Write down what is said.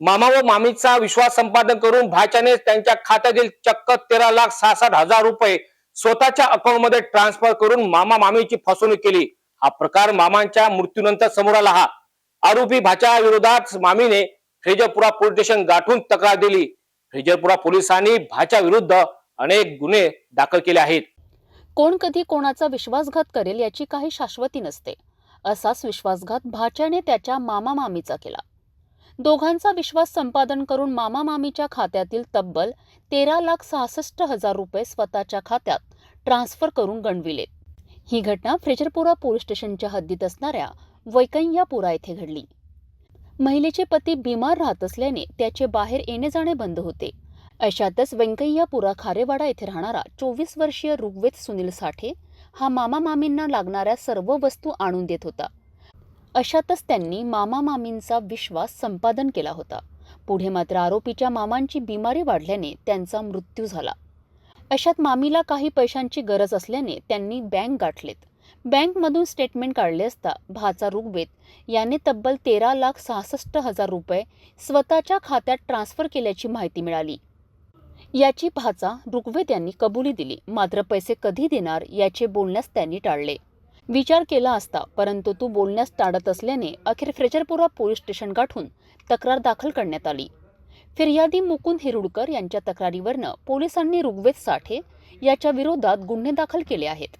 मामा व मामीचा विश्वास संपादन करून भाच्याने त्यांच्या खात्यातील चक्क तेरा लाख सहासष्ट हजार रुपये स्वतःच्या अकाउंटमध्ये ट्रान्सफर करून मामा मामीची फसवणूक केली. हा प्रकार मामांच्या मृत्यूनंतर समोर आला हा. आरोपी भाच्या विरोधात मामीने फ्रेजरपुरा पोलीस स्टेशन गाठून तक्रार दिली. फ्रेजरपुरा पोलिसांनी भाच्या विरुद्ध अनेक गुन्हे दाखल केले आहेत. कोण कधी कोणाचा विश्वासघात करेल याची काही शाश्वती नसते. असाच विश्वासघात भाच्याने त्याच्या मामा मामीचा केला. दोघांचा विश्वास संपादन करून मामा मामीच्या खात्यातील तब्बल तेरा लाख सहासष्ट हजार रुपये स्वतःच्या खात्यात ट्रान्स्फर करून गणविले. ही घटना फ्रेजरपुरा पोलीस स्टेशनच्या हद्दीत असणाऱ्या वैकय्यापुरा येथे घडली. महिलेचे पती बिमार राहत असल्याने त्याचे बाहेर येणे जाणे बंद होते. अशातच व्यंकय्यापुरा खारेवाडा येथे राहणारा चोवीस वर्षीय ऋग्वेद सुनील साठे हा मामा मामींना लागणाऱ्या सर्व वस्तू आणून देत होता. अशातच त्यांनी मामा मामींचा विश्वास संपादन केला होता. पुढे मात्र आरोपीच्या मामांची बिमारी वाढल्याने त्यांचा मृत्यू झाला. अशात मामीला काही पैशांची गरज असल्याने त्यांनी बँक गाठलेत. बँकमधून स्टेटमेंट काढले असता भाचा ऋग्वेद याने तब्बल तेरा लाख सहासष्ट हजार रुपये स्वतःच्या खात्यात ट्रान्स्फर केल्याची माहिती मिळाली. याची भाचा ऋग्वेद यांनी कबुली दिली. मात्र पैसे कधी देणार याचे बोलण्यास त्यांनी टाळले. विचार केला असता परंतु तू बोलण्यास टाळत असल्याने अखेर फ्रेजरपुरा पोलीस स्टेशन गाठून तक्रार दाखल करण्यात आली. फिर्यादी मुकुंद हिरुडकर यांच्या तक्रारीवरनं पोलिसांनी ऋग्वेद साठे याच्या विरोधात गुन्हे दाखल केले आहेत.